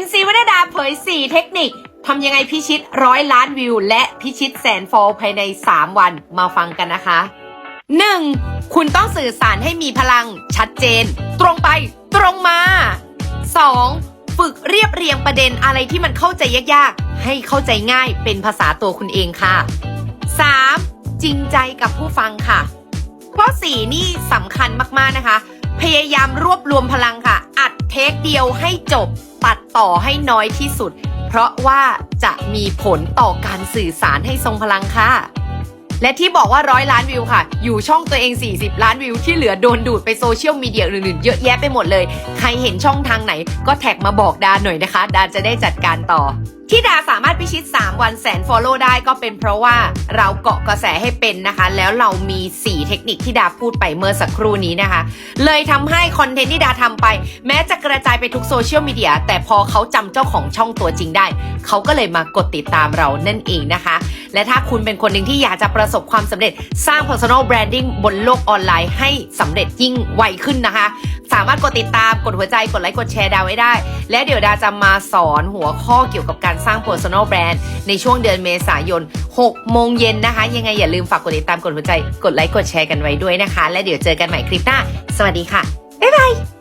NC วรรณดาเผย 4 เทคนิคทำยังไงพิชิตร้อยล้านวิว และพิชิตแสนฟอลภายใน 3 วันมาฟังกันนะคะ 1. คุณต้องสื่อสารให้มีพลังชัดเจน ตรงไป ตรงมา 2. ฝึกเรียบเรียงประเด็นอะไรที่มันเข้าใจยากๆ ให้เข้าใจง่ายเป็นภาษาตัวคุณเองค่ะ 3. จริงใจกับผู้ฟังค่ะ ข้อ 4 นี่สำคัญมากๆนะคะ พยายามรวบรวมพลังค่ะ เทคเดียวให้จบตัดต่อให้น้อยที่สุด เพราะว่าจะมีผลต่อการสื่อสารให้ทรงพลังค่ะ และที่บอกว่าร้อยล้านวิวค่ะ อยู่ช่องตัวเอง 40 ล้านวิวที่เหลือโดนดูดไปโซเชียลมีเดียอื่นๆเยอะแยะไปหมดเลย ใครเห็นช่องทางไหนก็แท็กมาบอกดาหน่อยนะคะ ดาจะได้จัดการต่อที่ดาสามารถพิชิต 3 วันแสน Follow ได้ก็เป็นเพราะว่าเราเกาะกระแสให้เป็นนะคะ แล้วเรามี 4 เทคนิคที่ดาพูดไปเมื่อสักครู่นี้นะคะ เลยทำให้คอนเทนต์ที่ดาทำไป แม้จะกระจายไปทุกโซเชียลมีเดียแต่พอเขาจำเจ้าของช่องตัวจริงได้ เขาก็เลยมากดติดตามเรานั่นเองนะคะ และถ้าคุณเป็นคนหนึ่งที่อยากจะประสบความสำเร็จสร้าง personal branding บนโลกออนไลน์ให้สำเร็จยิ่งไวขึ้นนะคะ สามารถกดติดตามกดหัวใจกดไลค์กดแชร์ดาวไว้ได้ และเดี๋ยวดาจะมาสอนหัวข้อเกี่ยวกับการสร้าง personal brand ในช่วงเดือนเมษายน 6 โมงเย็นนะคะ ยังไงอย่าลืมฝากกดติดตามกดหัวใจกดไลค์กดแชร์กันไว้ด้วยนะคะ และเดี๋ยวเจอกันใหม่คลิปหน้า สวัสดีค่ะบ๊ายบาย